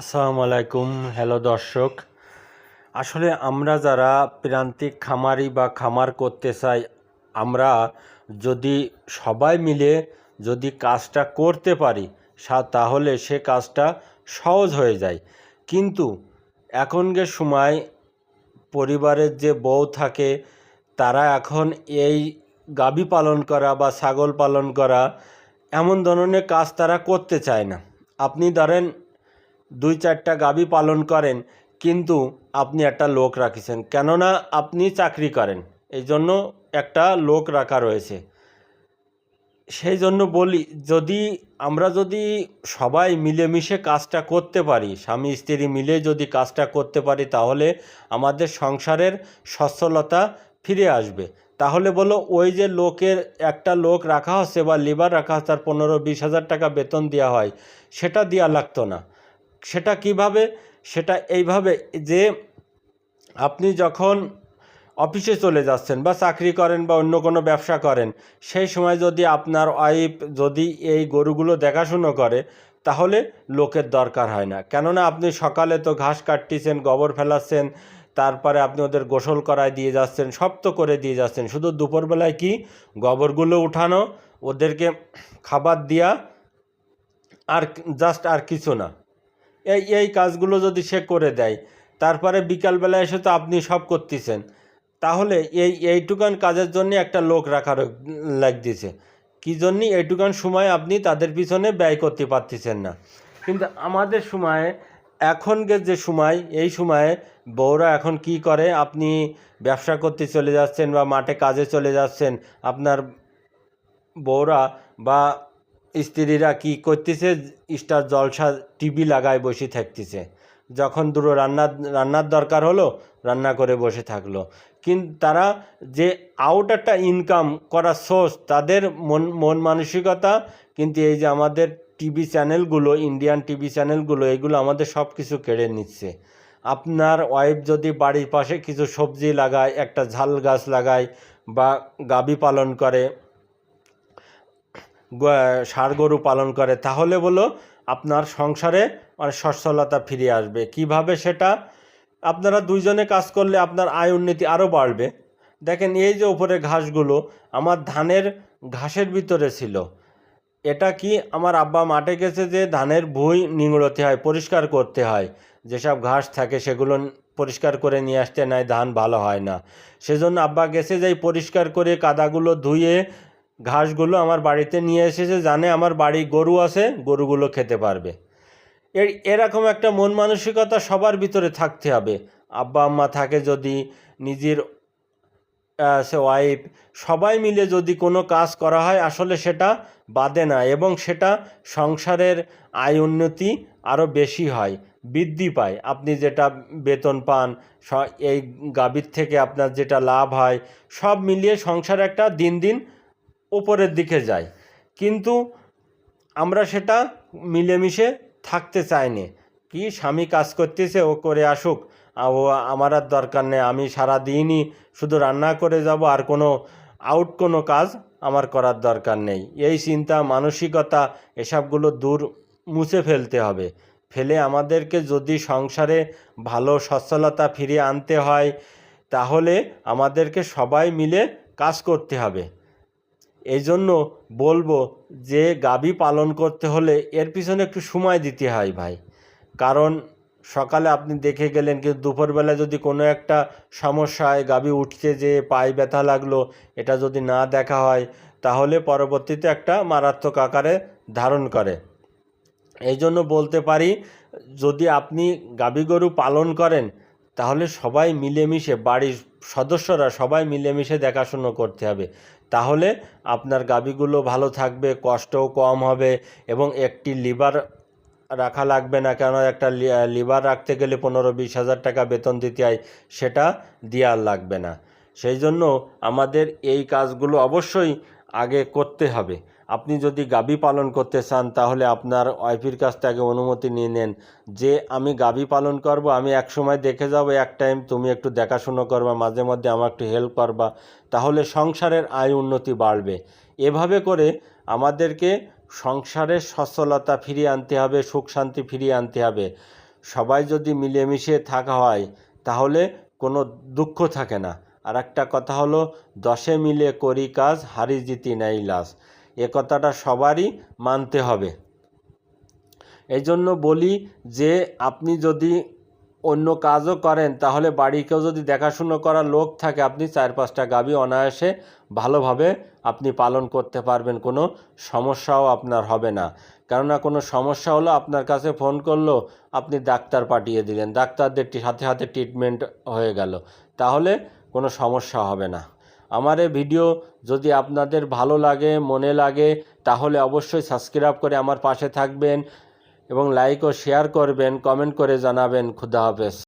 আসসালামু আলাইকুম, হ্যালো দর্শক। আসলে আমরা যারা প্রান্তিক খামারি বা খামার করতে চাই, আমরা যদি সবাই মিলে যদি কাজটা করতে পারি তাহলে সে কাজটা সহজ হয়ে যায়। কিন্তু এখনকার সময় পরিবারের যে বউ থাকে, তারা এখন এই গাভী পালন করা বা ছাগল পালন করা, এমন ধরনের কাজ তারা করতে চায় না। আপনি ধরেন দুই চারটা গাভী পালন করেন, কিন্তু আপনি একটা লোক রাখিছেন। কেননা আপনি চাকরি করেন এই জন্য একটা লোক রাখা রয়েছে। সেই জন্য বলি, যদি আমরা যদি সবাই মিলেমিশে কাজটা করতে পারি, স্বামী স্ত্রী মিলে যদি কাজটা করতে পারি, তাহলে আমাদের সংসারের সচ্ছলতা ফিরে আসবে। তাহলে বলো, ওই যে লোকের একটা লোক রাখা হচ্ছে বা লিভার রাখা হচ্ছে তার পনেরো বিশ হাজার টাকা বেতন দেওয়া হয়, সেটা দেওয়া লাগতো না। সেটা কীভাবে? সেটা এইভাবে যে আপনি যখন অফিসে চলে যাচ্ছেন বা চাকরি করেন বা অন্য কোনো ব্যবসা করেন, সেই সময় যদি আপনার ওয়াইফ যদি এই গরুগুলো দেখাশুনো করে, তাহলে লোকের দরকার হয় না। কেননা আপনি সকালে তো ঘাস কাটতেছেন, গোবর ফেলাচ্ছেন, তারপরে আপনি ওদের গোসল করায় দিয়ে যাচ্ছেন সব তো করে দিয়ে যাচ্ছেন। শুধু দুপুরবেলায় কি? গোবরগুলো উঠানো, ওদেরকে খাবার দেওয়া আর জাস্ট আর কিছু না। এই এই কাজগুলো যদি সে করে দেয়, তারপরে বিকালবেলা এসে তো আপনি সব করতেছেন। তাহলে এই, এইটুকান কাজের জন্য একটা লোক রাখার লাগতেছে কী জন্য এইটুকান সময় আপনি তাদের পিছনে ব্যয় করতে পারতেছেন না। কিন্তু আমাদের সময়ে, এখনকার যে সময়, এই সময়ে বউরা এখন কি করে? আপনি ব্যবসা করতে চলে যাচ্ছেন বা মাঠে কাজে চলে যাচ্ছেন, আপনার বউরা বা স্ত্রীরা কি করতেছে? স্টার জলসা টিভি লাগায় বসে থাকতেছে। যখন দুটো রান্নার রান্নার দরকার হলো, রান্না করে বসে থাকল। কিন্তু তারা যে আউট একটা ইনকাম করা সোর্স তাদের মন মন মানসিকতা, কিন্তু এই যে আমাদের টিভি চ্যানেলগুলো ইন্ডিয়ান টিভি চ্যানেলগুলো, এগুলো আমাদের সব কিছু কেড়ে নিচ্ছে। আপনার ওয়াইফ যদি বাড়ির পাশে কিছু সবজি লাগায়, একটা ঝাল গাছ লাগায় বা গাবি পালন করে ষাঁড় গরু পালন করে, তাহলে বলো আপনার সংসারে মানে সচ্ছলতা ফিরে আসবে। কীভাবে সেটা? আপনারা দুইজনে কাজ করলে আপনার আয় উন্নতি আরও বাড়বে। দেখেন, এই যে উপরে ঘাসগুলো আমার ধানের ঘাসের ভিতরে ছিল। এটা কি আমার আব্বা মাঠে গেছে যে ধানের ভুঁই নিংড়তে হয়, পরিষ্কার করতে হয়। যেসব ঘাস থাকে সেগুলো পরিষ্কার করে নিয়ে আসতে নাই, ধান ভালো হয় না। সেজন্য আব্বা গেছে যে পরিষ্কার করে কাদাগুলো ধুয়ে ঘাসগুলো আমার বাড়িতে নিয়ে এসেছে, জানে আমার বাড়ি গরু আছে, গরুগুলো খেতে পারবে। এর, এরকম একটা মন মানসিকতা সবার ভিতরে থাকতে হবে। আব্বা আম্মা থাকে যদি, নিজের সে ওয়াইফ সবাই মিলে যদি কোনো কাজ করা হয়, আসলে সেটা বাদে না এবং সেটা সংসারের আয় উন্নতি আরও বেশি হয়, বৃদ্ধি পায়। আপনি যেটা বেতন পান এই গাভীর থেকে আপনার যেটা লাভ হয়, সব মিলিয়ে সংসার একটা দিন দিন উপরের দিকে যায় কিন্তু আমরা সেটা মিলেমিশে থাকতে চাই না কি স্বামী কাজ করতেছে, ও করে আসুক। ও আমার আর দরকার নেই, আমি সারা দিনই শুধু রান্না করে যাব, আর কোনো আউট কোনো কাজ আমার করার দরকার নেই। এই চিন্তা, মানসিকতা, এসবগুলো দূর মুছে ফেলতে হবে। ফেলে আমাদেরকে যদি সংসারে ভালো সচ্ছলতা ফিরিয়ে আনতে হয়, তাহলে আমাদেরকে সবাই মিলে কাজ করতে হবে। এই জন্য বলব যে গাভী পালন করতে হলে এর পিছনে একটু সময় দিতে হয় ভাই। কারণ সকালে আপনি দেখে গেলেন কিন্তু দুপুরবেলা যদি কোনো একটা সমস্যায় গাভী উঠছে যে পায়ে ব্যথা লাগল, এটা যদি না দেখা হয়, তাহলে পরবর্তীতে একটা মারাত্মক আকারে ধারণ করে। এই জন্য বলতে পারি, যদি আপনি গাভী গরু পালন করেন তাহলে সবাই মিলেমিশে, বাড়ির সদস্যরা সবাই মিলেমিশে দেখাশুনো করতে হবে। তাহলে আপনার গাভীগুলো ভালো থাকবে, কষ্টও কম হবে এবং একটি লিভার রাখা লাগবে না কেন? একটা লিভার রাখতে গেলে পনেরো বিশ হাজার টাকা বেতন দিতে হয়, সেটা দেওয়ার লাগবে না। সেই জন্য আমাদের এই কাজগুলো অবশ্যই আগে করতে হবে। আপনি যদি গাবি পালন করতে চান, তাহলে আপনার ওয়াইফের কাছ থেকে অনুমতি নিয়ে নেন। যে আমি গাবি পালন করব, আমি এক সময় দেখে যাব, এক টাইম তুমি একটু দেখাশুনো করবা, মাঝে মধ্যে আমার একটু হেল্প করবা, তাহলে সংসারের আয় উন্নতি বাড়বে। এভাবে করে আমাদেরকে সংসারের সচ্ছলতা ফিরিয়ে আনতে হবে, সুখ শান্তি ফিরিয়ে আনতে হবে। সবাই যদি মিলেমিশে থাকা হয়, তাহলে কোনো দুঃখ থাকে না। আর একটা কথা হলো, দশে মিলে করি কাজ, হারি জিতি নেই লাস এ কথাটা সবারই মানতে হবে। এই জন্য বলি যে, আপনি যদি অন্য কাজও করেন, তাহলে বাড়িকেও যদি দেখাশুনো করার লোক থাকে, আপনি চার পাঁচটা গাভী অনায়াসে ভালোভাবে আপনি পালন করতে পারবেন, কোনো সমস্যাও আপনার হবে না। কেননা কোনো সমস্যা হলো, আপনার কাছে ফোন করল, আপনি ডাক্তার পাঠিয়ে দিলেন, ডাক্তারদের সাথে সাথে ট্রিটমেন্ট হয়ে গেল, তাহলে কোনো সমস্যা হবে না। আমার এই ভিডিও যদি আপনাদের ভালো লাগে, মনে লাগে, তাহলে অবশ্যই সাবস্ক্রাইব করে আমার পাশে থাকবেন এবং লাইক ও শেয়ার করবেন কমেন্ট করে জানাবেন। খুদা হাফেজ।